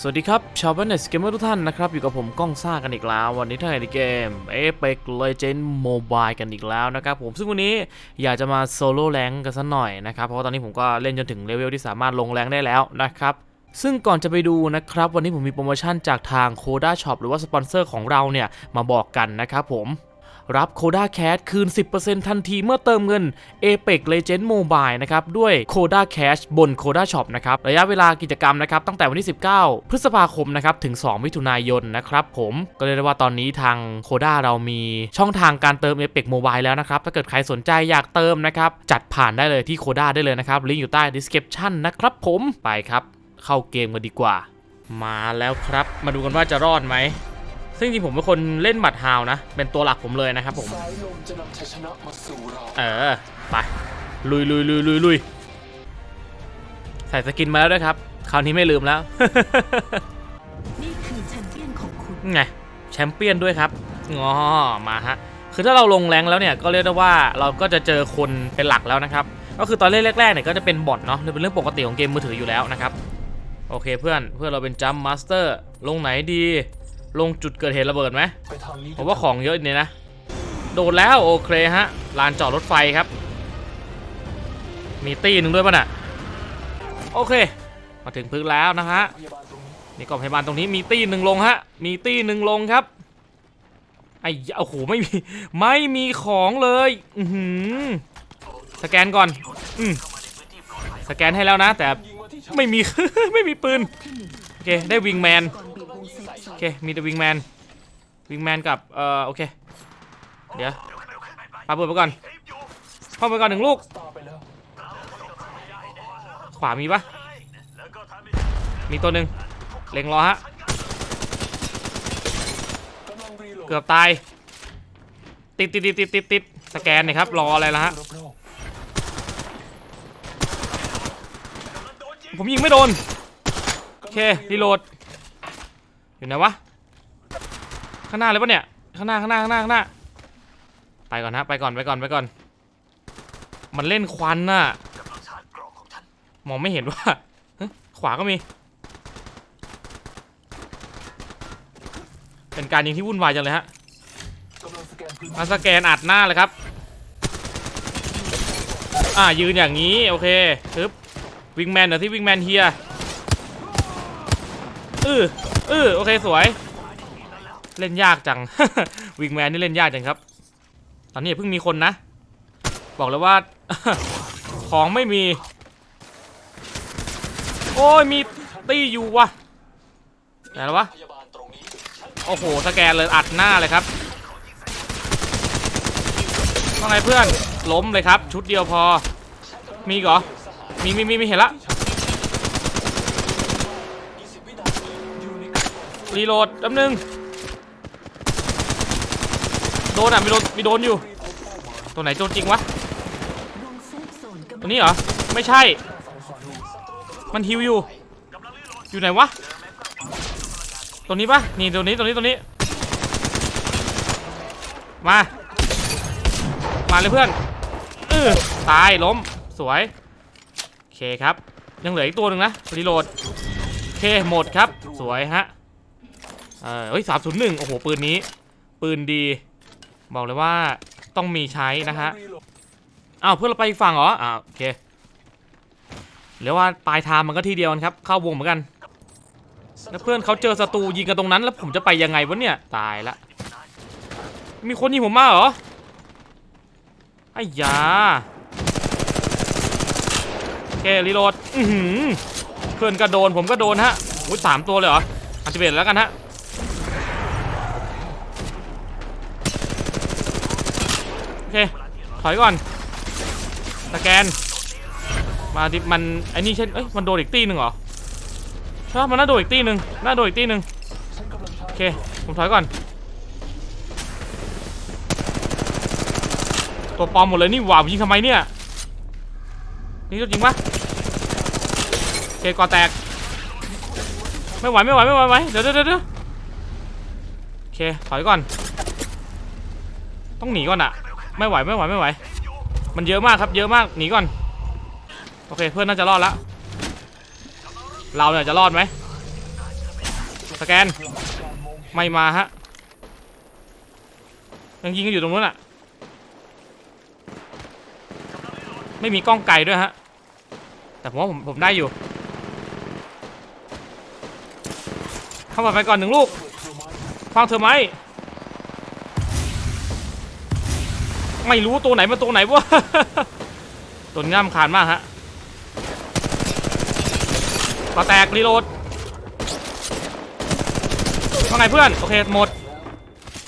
สวัสดีครับ ชาวบ้านเนสเกมเมอร์ทุกท่านนะครับ อยู่กับผมก้องซ่ากันอีกแล้ว วันนี้ท่านในเกม Apex Legends Mobile กันอีกแล้วนะครับผมซึ่งวันนี้อยากจะมาโซโล่แรงกันสักหน่อยนะครับ เพราะว่าตอนนี้ผมก็เล่นจนถึงเลเวลที่สามารถลงแรงได้แล้วนะครับซึ่งก่อนจะไปดูนะครับ วันนี้ผมมีโปรโมชั่นจากทาง Coda Shop หรือว่าสปอนเซอร์ของเราเนี่ยมาบอกกันนะครับผม รับ Coda Cash คืน 10%ทันทีเมื่อเติมเงิน Apex Legends Mobile นะครับ ด้วย Coda Cash บน Coda Shop นะครับ ระยะเวลากิจกรรมนะครับ ตั้งแต่วันที่ 19 พฤษภาคมนะครับ ถึง 2 มิถุนายนนะครับผมก็เรียกได้ว่าตอนนี้ทาง Coda เรามีช่องทางการเติม Apex Mobile แล้วนะครับ ถ้าเกิดใครสนใจอยากเติมนะครับ จัดผ่านได้เลยที่ Coda ได้เลยนะครับลิงก์อยู่ใต้ description นะครับผมไปครับ เข้าเกมกันดีกว่า มาแล้วครับ มาดูกันว่าจะรอดไหม ซึ่งจริงๆผมเป็นคนเล่นบัตรฮาวนะ เป็นตัวหลักผมเลยนะครับผม สายลมจะนำชัยชนะมาสู่เราเออ ไป ลุยลุยลุยลุยลุยใส่สกินมาแล้วด้วยครับ คราวนี้ไม่ลืมแล้ว นี่คือแชมเปี้ยนของคุณ ไงแชมเปี้ยนด้วยครับงอมาฮะ คือถ้าเราลงแรงแล้วเนี่ยก็เรียกได้ว่าเราก็จะเจอคนเป็นหลักแล้วนะครับ ก็คือตอนเล่นแรกๆเนี่ยก็จะเป็นบอทเนาะเป็นเรื่องปกติของเกมมือถืออยู่แล้วนะครับ โอเคเพื่อนเพื่อนเราเป็นจัมมาสเตอร์ลงไหนดี ลงจุดเกิดเหตุระเบิดไหมไปทางนี้ผมว่าของเยอะเนี่ยนะ โดดแล้วโอเคฮะ ลานจอดรถไฟครับ มีตีหนึ่งด้วยป่ะน่ะ โอเค มาถึงพื้นแล้วนะฮะพยาบาลตรงนี้นี่กล่องพยาบาลตรงนี้มีตีหนึ่งลงฮะ มีตีหนึ่งลงครับ ไอ้โอ้โหไม่มีไม่มีของเลย อือหือสแกนก่อนอืมสแกนให้แล้วนะ แต่ยิงมาที่ฉันไม่มีไม่มีปืนที่หนึ่งโอเค ได้วิงแมนก่อนบีบวง เซฟโอเค มีแต่วิงแมน วิงแมนกับ เอ่อ โอเค เดี๋ยวปาเปิดไปก่อนเข้าไปก่อนหนึ่งลูก ขวามีปะมีตัวหนึ่งเล็งรอฮะ เกือบตาย ติดติดติดติดติดติดสแกนน่อยครับ รออะไรละฮะ ผมยิงไม่โดน โอเครีโหลด อยู่ไหนวะ ข้างหน้าเลยปะเนี่ย ข้างหน้าข้างหน้าข้างหน้าข้างหน้า ไปก่อนฮะไปก่อนไปก่อนไปก่อน มันเล่นควันน่ะมองไม่เห็นว่าขวาก็มี เป็นการยิงที่วุ่นวายจังเลยฮะมาสแกนอัดหน้าเลยครับ อ่ายืนอย่างนี้ โอเคปึ๊บวิงแมนเดี๋ยวที่วิงแมนเฮีย อืออือโอเคสวย เล่นยากจัง วิงแมนนี่เล่นยากจังครับ ตอนนี้เพิ่งมีคนนะ บอกเลยว่า ของไม่มี โอ้ยมีตี้อยู่วะไหนแล้ววะ โอ้โห สแกนเลยอัดหน้าเลยครับว่าไงเพื่อน ล้มเลยครับ ชุดเดียวพอ มีกเหรอ มีมีมีมีเห็นละ 20วินาทีอยู่ในก รีโหลดแป๊บนึง โดนอะมีโดนมีโดนอยู่ ตัวไหนโดนจริงวะ ตัวนี้เหรอ ไม่ใช่ มันฮิวอยู่ อยู่ไหนวะ ตัวนี้ปะนี่ตัวนี้ตัวนี้ตัวนี้ มา มาเลยเพื่อนเออตายล้ม สวย โอเคครับ ยังเหลืออีกตัวหนึ่งนะ รีโหลด โอเค หมดครับ สวยฮะ เออเฮ้ยสามศูนย์หนึ่งโอ้โห ปืนนี้ ปืนดี บอกเลยว่าต้องมีใช้นะฮะอ้าวเพื่อนเราไปอีกฝั่งเหรออ่าโอเคเรียกว่าปลายทางมันก็ที่เดียวกันครับ เข้าวงเหมือนกัน แล้วเพื่อนเขาเจอศัตรูยิงกันตรงนั้น แล้วผมจะไปยังไงวะเนี่ย ตายละ มีคนยิงผมมาเหรอ ไอ้ยาโอเครีโหลดเพื่อนก็โดนผมก็โดนฮะอุ้ยสามตัวเลยเหรออันติเบตแล้วกันฮะ โอ เค ถอยก่อน สแกน มาดิมันไอ้นี่เช่นเอ้ย มันโดนอีกตีหนึ่งเหรอใช่มันน่าโดนอีกตีหนึ่งน่าโดนอีกตีหนึ่งโอเค ผมถอยก่อน ตัวปลอมหมดเลยนี่หว่าผมยิงทำไมเนี่ย นี่จริงปะโอเคก่อแตก ไม่ไหวไม่ไหวไม่ไหวไหวเดี๋ยวเดี๋ยวเดี๋ยวเดี๋ยวโอเค ถอยก่อน ต้องหนีก่อนอะ ไม่ไหวไม่ไหวไม่ไหว มันเยอะมากครับเยอะมากหนีก่อน โอเคเพื่อนน่าจะรอดละเราเนี่ยจะรอดไหมสแกนไม่มาฮะยังยิงกันอยู่ตรงนู้นอะไม่มีกล้องไกลด้วยฮะแต่ผมว่าผมผมได้อยู่ เข้ามาไปก่อนหนึ่งลูกฟังเธอไหม ไม่รู้ตัวไหนมาตัวไหนวะตัวนี้น่ารำคาญมากฮะปาแตกรีโหลดว่าไงเพื่อน โอเค หมด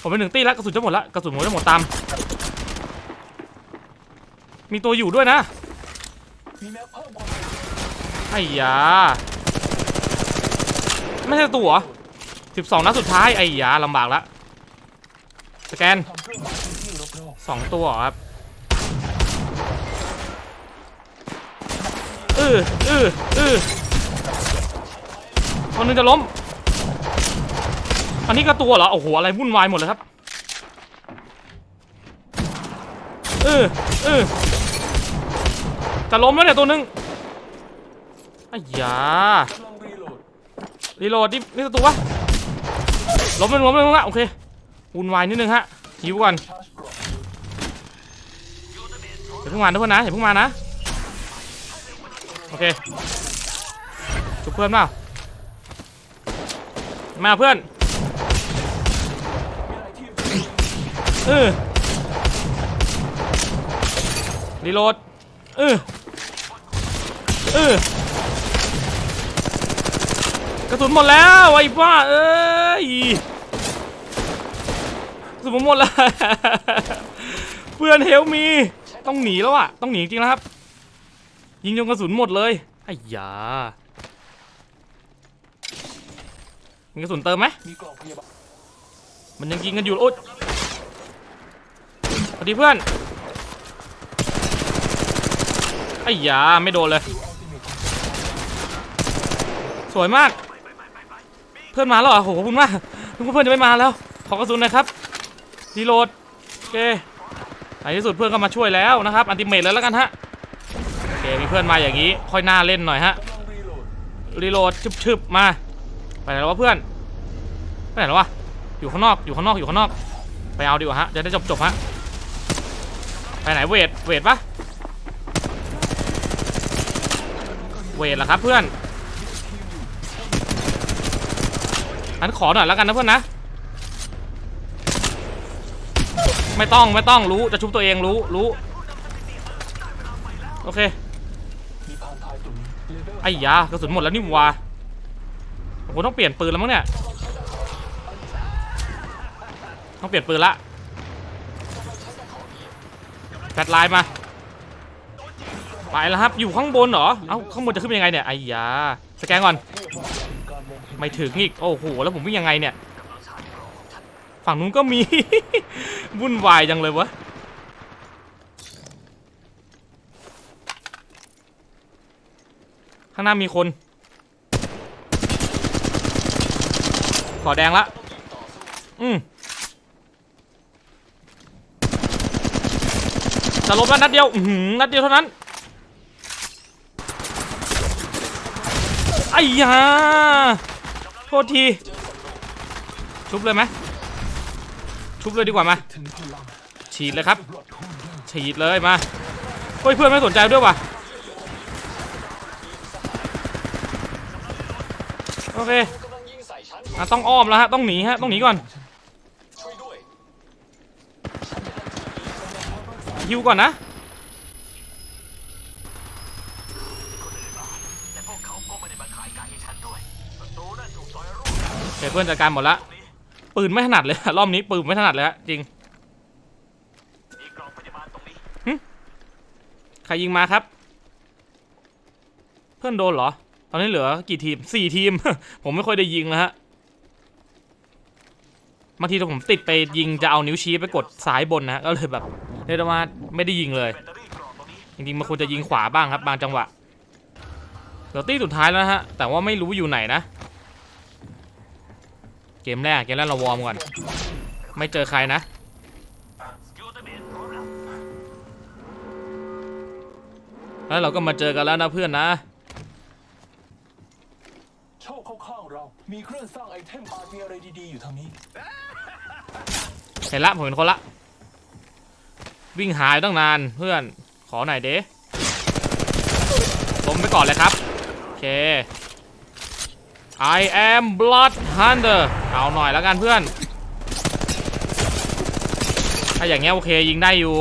ผมเป็นหนึ่งตีแล้วกระสุนจะหมดล้วกระสุนผมจะหมดตาม มีตัวอยู่ด้วยนะไอ้ยา ไม่ใช่ตัวสิบสองนัดสุดท้าย ไอ้ยาลำบากละสแกน สองตัวครับเออเออเออคนหนึงจะล้ม อันนี้ก็ตัวเหรอ โอ้โห อะไรวุ่นวายหมดเลยครับ เออเออจะล้มแล้วเนี่ยตัวหนึงไอ้ยาลีโหลดนี่นี่ตัววะล้มไปล้มไปล้มละโอเควุ่นวายนิดนึงฮะหิวก่อน ชาร์จกรอบอย่าเพิ่งมาทุกคนนะอย่าเพิ่งมานะโอเคชุบเพื่อนเปล่ามาเพื่อนเออรีโหลดเออเออกระสุนหมดแล้วไอ้บ้าเอ้ยกระสุนผมหมดแล้ว เพื่อนเฮลมี ต้องหนีแล้วอะต้องหนีจริงแล้วครับ ยิงจนกระสุนหมดเลยไอ้ยามีกระสุนเติมไหมมันยังยิงกันอยู่โอ๊ยสวัสดีเพื่อนไอ้ยาไม่โดนเลย สวยมาก เพื่อนมาแล้วเหรอโหขอบคุณมากนึกเพื่อนจะไม่มาแล้ว ขอกระสุนหน่อยครับรีโหลดโอเค ในที่สุดเพื่อนก็มาช่วยแล้วนะครับอันติเมทเลยแล้วกันฮะโอเคมีเพื่อนมาอย่างนี้ ค่อยหน่าเล่นหน่อยฮะรีโหลดชึบๆมา ไปไหนแล้ววะเพื่อนไปไหนแล้ววะอยู่ข้างนอกอยู่ข้างนอกอยู่ข้างนอก ไปเอาดีกว่าฮะจะได้จบจบฮะไปไหนเวทเวทปะเวทเหรอครับเพื่อนอันขอหน่อยแล้วกันนะเพื่อนนะ ไม่ต้องไม่ต้องรู้จะชุบตัวเองรู้รู้โอเคไอ้ยากระสุนหมดแล้วนี่หวาผมต้องเปลี่ยนปืนแล้วมั้งเนี่ยต้องเปลี่ยนปืนละแฟลไลน์มาไปแล้วครับอยู่ข้างบนเหรอเอ้าข้างบนจะขึ้นยังไงเนี่ยไอ้ยาสแกนก่อนไม่ถึงอีกโอ้โหแล้วผมวิ่งยังไงเนี่ยฝั่งนู้นก็มี วุ่นวายจังเลยวะข้างหน้ามีคน ขอแดงละ อืมจะลบแล้วนัดเดียว อือหือนัดเดียวเท่านั้น ไอ้ยา โทษที ชุบเลยไหม ชุบเลยดีกว่ามาฉีดเลยครับ ฉีดเลยมาเฮ้ยเพื่อนไม่สนใจด้วยว่ะโอเคอะต้องอ้อมแล้วฮะต้องหนีฮะต้องหนีก่อนยิวก่อนนะเคเพื่อนจัดการหมดละ ปืนไม่ถนัดเลย รอบนี้ปืนไม่ถนัดเลยฮะจริงใครยิงมาครับ เพื่อนโดนเหรอ ตอนนี้เหลือกี่ทีมสี่ทีม ผมไม่ค่อยได้ยิงนะฮะบางทีถ้าผมติดไปยิงจะเอานิ้วชี้ไปกดซ้ายบนนะก็เลยแบบเรียกได้ว่าไม่ได้ยิงเลย จริงๆมันควรจะยิงขวาบ้างครับ บางจังหวะเหลือตี้สุดท้ายแล้วฮะ แต่ว่าไม่รู้อยู่ไหนนะ เกมแรกเกมแรกเราวอร์มก่อน ไม่เจอใครนะ แล้วเราก็มาเจอกันแล้วนะเพื่อนนะโชคเข้าข้างเรา มีเครื่องสร้างไอเทมอาจมีอะไรดีๆอยู่ทางนี้ เห็นละผมเห็นคนละ วิ่งหายตั้งนานเพื่อนขอหน่อยเด้ล้มไปก่อนเลยครับ โอเค I am blood hunter เอาหน่อยแล้วกันเพื่อน ถ้าอย่างเงี้ยโอเคยิงได้อยู่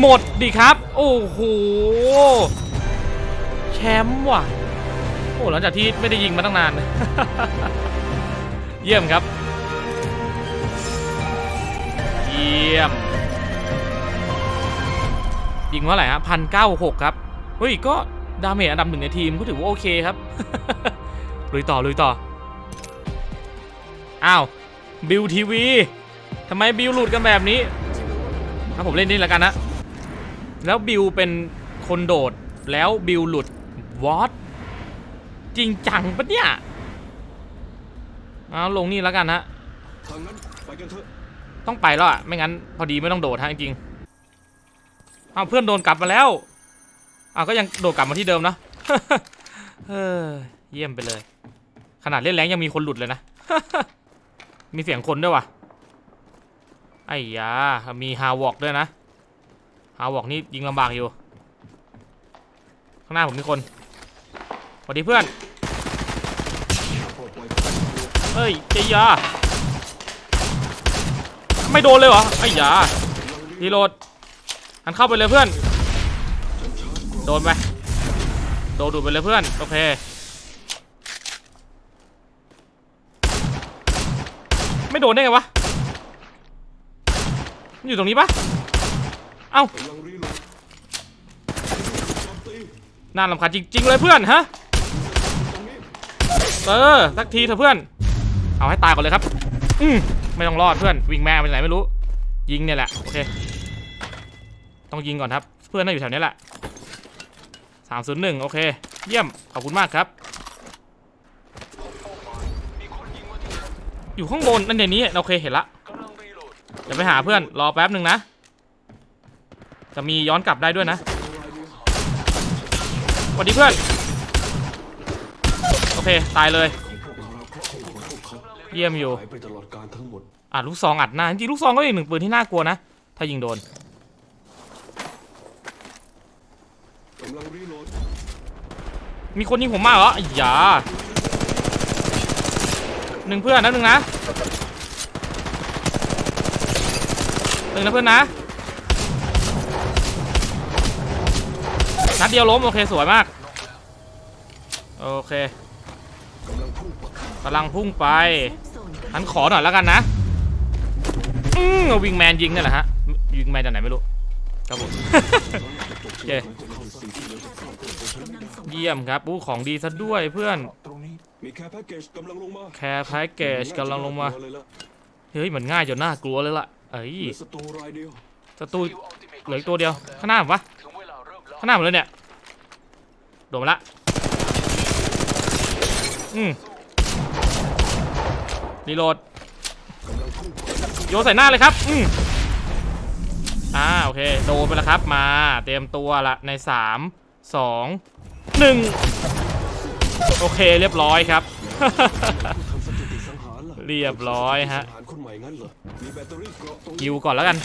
หมดดิครับ โอ้โห แชมป์ว่ะ โอ้หลังจากที่ไม่ได้ยิงมาตั้งนาน เยี่ยมครับ เยี่ยม ยิงเท่าไหร่ฮะพันเก้าหกครับ เฮ้ยก็ ดาเมจอันดับหนึ่งในทีมก็ถือว่าโอเคครับ ลุยต่อลุยต่อ อ้าว บิวทีวีทำไมบิวหลุดกันแบบนี้ถ้าผมเล่นนี่แล้วกันนะ แล้วบิวเป็นคนโดดแล้วบิวหลุดวอตจริงจังปะเนี่ยเอาลงนี่แล้วกันฮะทางนั้นไปกันเถอะต้องไปแล้วอะ ไม่งั้นพอดีไม่ต้องโดดฮะจริงๆเอาเพื่อนโดนกลับมาแล้ว อาก็ยังโดดกลับมาที่เดิมนะเฮ้ยเยี่ยมไปเลย ขนาดเล่นแรงยังมีคนหลุดเลยนะ มีเสียงคนด้วยวะไอ้ยา มีฮาวอกด้วยนะ ฮาวอกนี่ยิงลำบากอยู่ ข้างหน้าผมมีคนสวัสดีเพื่อน เฮ้ยเจยา ไม่โดนเลยเหรอ ไอ้ยารีโหลดอันเข้าไปเลยเพื่อน โดนไป โดนดูดไปเลยเพื่อน โอเค ไม่โดนได้ไงวะมันอยู่ตรงนี้ปะเอ้ากำลังรีโหลดโจมตีน่ารำคาญจริง ๆ เลยเพื่อนฮะ เออ สักทีเถอะเพื่อน เอาให้ตายก่อนเลยครับ อืมไม่ต้องรอดเพื่อน วิ่งแม่ไปไหนไม่รู้ ยิงเนี่ยแหละ โอเค ต้องยิงก่อนครับ เพื่อนน่าอยู่แถวนี้แหละ สามศูนย์หนึ่งโอเค เยี่ยม ขอบคุณมากครับ อยู่ข้างบน นั่นเดี๋ยวนี้ โอเค เห็นละเดี๋ยวไปหาเพื่อน รอแป๊บหนึ่งนะ จะมีย้อนกลับได้ด้วยนะสวัสดีเพื่อน โอเค ตายเลย เยี่ยมอยู่หายไปตลอดการทั้งหมดอะลูกซองอัดหน้า จริงลูกซองก็อีกหนึ่งปืนที่น่ากลัวนะ ถ้ายิงโดน กำลังรีโหลด มีคนยิงผมมาเหรออ้ยาหนึ่งเพื่อนนะหนึ่งนะหนึ่งนะเพื่อนนะนัดเดียวล้มโอเคสวยมากโอเคกำลังพุ่งไปกำลังพุ่งไปโซนกำลังอันขอหน่อยแล้วกันนะอืมวิงแมนยิงนี่แหละฮะวิงแมนจากไหนไม่รู้ครับผมโอเค เยี่ยมครับอู้ของดีซะด้วยเพื่อนตรงนี้มีแค่แพ็กเกจกำลังลงมาแคร์แพ็กเกจกำลังลงมาเลยละเฮ้ยมันง่ายจนน่ากลัวเลยล่ะเอ้ยเหลือศัตรูรายเดียวศัตรูเหลืออีกตัวเดียวข้างหน้าผมปะถึงเวลาเริ่มแล้วข้างหน้าผมเลยเนี่ยโดนมาละอืมรีโหลดกำลังพุ่งไปโยนใส่หน้าเลยครับ อืมอ่าโอเค โดนไปแล้วครับ มา เตรียมตัวละในสามสอง หนึ่งโอเคเรียบร้อยครับ เรียบร้อยฮะคิวก่อนแล้วกัน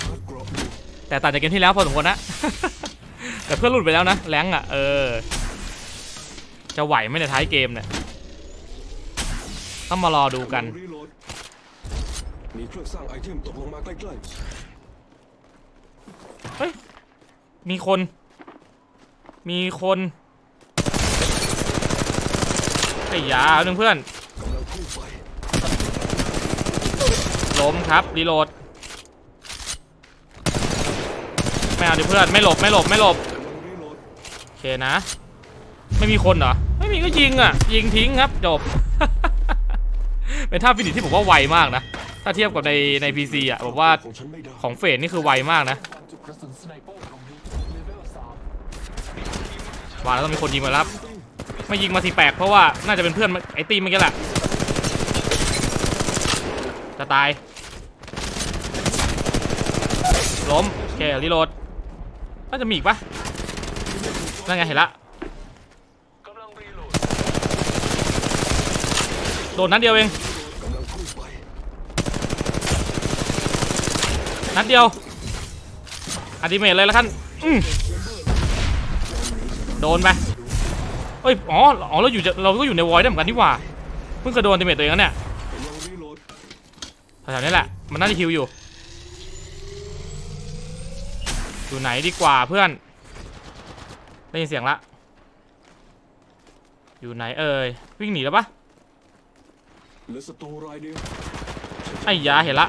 แต่ต่างจากเกมที่แล้วพอสมควรนะแต่เพื่อนหลุดไปแล้วนะแรงอะเออ จะไหวไหมในท้ายเกมเนี่ยต้องมารอดูกันมีเครื่องสร้างไอเทมตกลงมาใกล้เฮ้ยมีคน มีคน ไอ้ยาเอาหนึ่งเพื่อนๆกำลังพุ่งไปล้มครับ รีโหลด ไม่เอาดิเพื่อน ไม่หลบ ไม่หลบ ไม่หลบกำลังรีโหลดโอเคนะ ไม่มีคนเหรอ ไม่มีก็ยิงอะ ยิงทิ้งครับ จบ เป็นท่าฟินิชที่ผมว่าไวมากนะ ถ้าเทียบกับในในพีซีอะผมว่าของฉันไม่ได้ของเฟดนี่คือไวมากนะวางจุดกระสุนสไนเปอร์ตรงนี้เลเวลสามว่าแล้วต้องมีคนยิงมาแล้วครับ ไม่ยิงมาทีแปลกเพราะว่าน่าจะเป็นเพื่อนไอ้ตีมเมื่อกี้แหละจะตายล้มโอเครีโหลดน่าจะมีอีกปะนั่นไงเห็นละโดนนัดเดียวเองนัดเดียวอัลติเมทเลยแล้วกันโดนไป อ้ยอ๋ออ๋อเราอยู่จะเราก็อยู่ในวอยได้เหมือนกันนี่หว่าเพิ่งเคยโดนอัลติเมทตัวเองนะเนี่ยกำลังรีโหลดแถวๆนี้แหละมันน่าจะฮิวอยู่อยู่ไหนดีกว่าเพื่อนได้ยินเสียงละอยู่ไหนเอ่ยวิ่งหนีแล้วปะไอ้ยาเห็นละ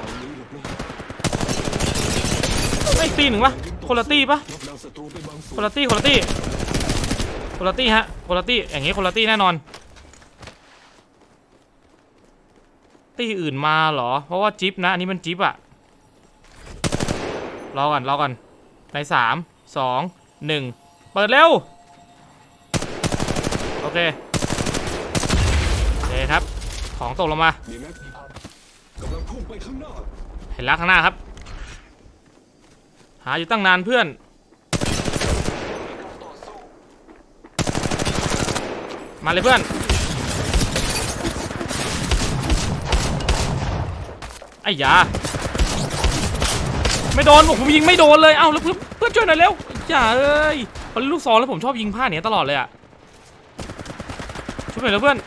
ไอ้ตีหนึ่งปะคนละตีปะนับดาวศัตรูไปบางส่คนละตี้คนละตี้ คนละตี้ฮะคนละตี้อย่างงี้คนละตี้แน่นอน ตี้อื่นมาเหรอ เพราะว่าจิ๊บนะ อันนี้มันจิ๊บอะรอก่อนรอก่อนในสามสองหนึ่งเปิดเร็ว โอเคโอเคครับ ของตกลงมา มีแม็กกำลังพุ่งไปข้างหน้า เห็นแล้วข้างหน้าครับ หาอยู่ตั้งนานเพื่อน มาเลยเพื่อนไอ้ยาไม่โดนผมยิงไม่โดนเลยเอ้าแล้วเพื่อนเพื่อนช่วยหน่อยเร็วอย่าเอ้ยพอเล่นลูกซองแล้วผมชอบยิงพลาดเนี้ยตลอดเลยอะช่วยหน่อยเร็วเพื่อน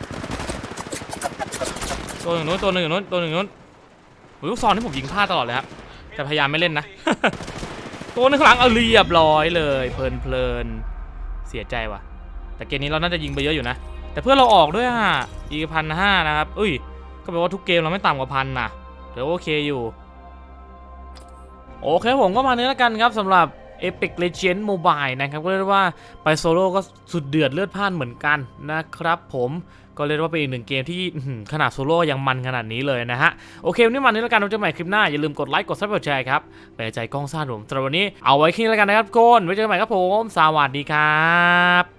ตัวหนึ่งนู้นตัวหนึ่งอยู่นู้นตัวหนึ่งอยู่นู้นโอ้ยลูกซองที่ผมยิงพลาดตลอดเลยครับแต่พยายามไม่เล่นนะตัวหนึงข้างหลังเอาเรียบร้อยเลยเพลินเพลินเสียใจว่ะ แต่เกมนี้เราน่าจะยิงไปเยอะอยู่นะ แต่เพื่อนเราออกด้วยอะอีกพันห้านะครับอุ้ย ก็แปลว่าทุกเกมเราไม่ต่ำกว่าพันนะเดี๋ยวโอเคอยู่ โอเคผมก็มาเนี้แล้วกันครับสำหรับ Epic Legend Mobile นะครับ ก็เรียกว่าไปโซโล่ก็สุดเดือดเลือดพ่านเหมือนกันนะครับผมก็เรียกว่าเป็นอีกหนึ่งเกมที่ขนาดโซโล่ยังมันขนาดนี้เลยนะฮะ โอเควันนี้มาเนี้แล้วกันเราจะใหม่คลิปหน้า อย่าลืมกดไลค์กดซับกดแชร์ครับไปใจกล้องซ่าผมสำหรับวันนี้เอาไว้แค่นี้แล้วกันนะครับทุกคนไว้เจอกันใหม่ครับผม สวัสดีครับ